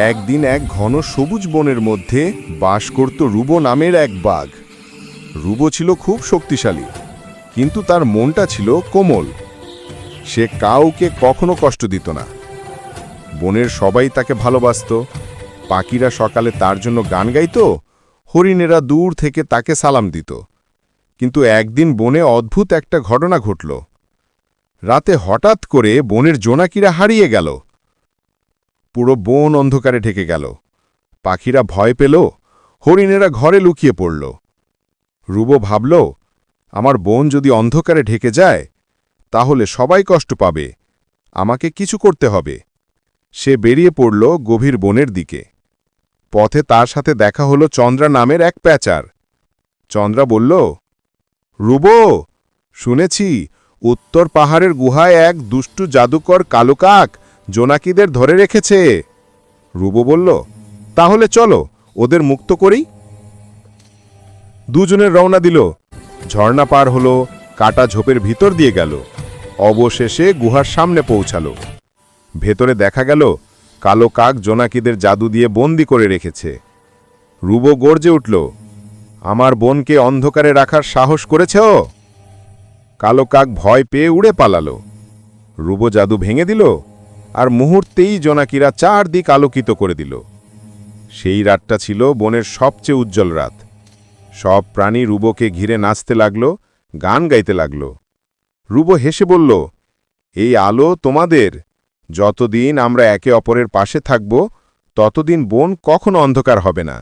একদিন এক ঘন সবুজ বনের মধ্যে বাস করত রুবো নামের এক বাঘ। রুবো ছিল খুব শক্তিশালী, কিন্তু তার মনটা ছিল কোমল। সে কাউকে কখনো কষ্ট দিত না। বনের সবাই তাকে ভালোবাসত। পাখিরা সকালে তার জন্য গান গাইতো, হরিণেরা দূর থেকে তাকে সালাম দিত। কিন্তু একদিন বনে অদ্ভুত একটা ঘটনা ঘটল। রাতে হঠাৎ করে বনের জোনাকিরা হারিয়ে গেল। পুরো বন অন্ধকারে ঢেকে গেল। পাখিরা ভয় পেল, হরিণেরা ঘরে লুকিয়ে পড়ল। রুবো ভাবল, আমার বোন যদি অন্ধকারে ঢেকে যায়, তাহলে সবাই কষ্ট পাবে, আমাকে কিছু করতে হবে। সে বেরিয়ে পড়ল গভীর বনের দিকে। পথে তার সাথে দেখা হলো চন্দ্রা নামের এক প্যাচার। চন্দ্রা বলল, রুবো, শুনেছি, উত্তর পাহাড়ের গুহায় এক দুষ্টু জাদুকর কালো কাক জোনাকিদের ধরে রেখেছে। রুবো বলল, তাহলে চলো, ওদের মুক্ত করি দুজনের রওনা দিল। ঝর্ণা পার হলো, কাটা ঝোপের ভিতর দিয়ে গেল। অবশেষে গুহার সামনে পৌঁছালো। ভেতরে দেখা গেল, কালো কাক জোনাকিদের জাদু দিয়ে বন্দি করে রেখেছে। রুবো গর্জে উঠল, আমার বোনকে অন্ধকারে রাখার সাহস করেছ? কালো কাক ভয় পেয়ে উড়ে পালালো। রুবো জাদু ভেঙে দিল আর মুহূর্তেই জোনাকিরা চারদিক আলোকিত করে দিল। সেই রাতটা ছিল বনের সবচেয়ে উজ্জ্বল রাত। সব প্রাণী রুবোকে ঘিরে নাচতে লাগল, গান গাইতে লাগল। রুবো হেসে বলল, এই আলো তোমাদের। যতদিন আমরা একে অপরের পাশে থাকব, ততদিন বন কখনো অন্ধকার হবে না।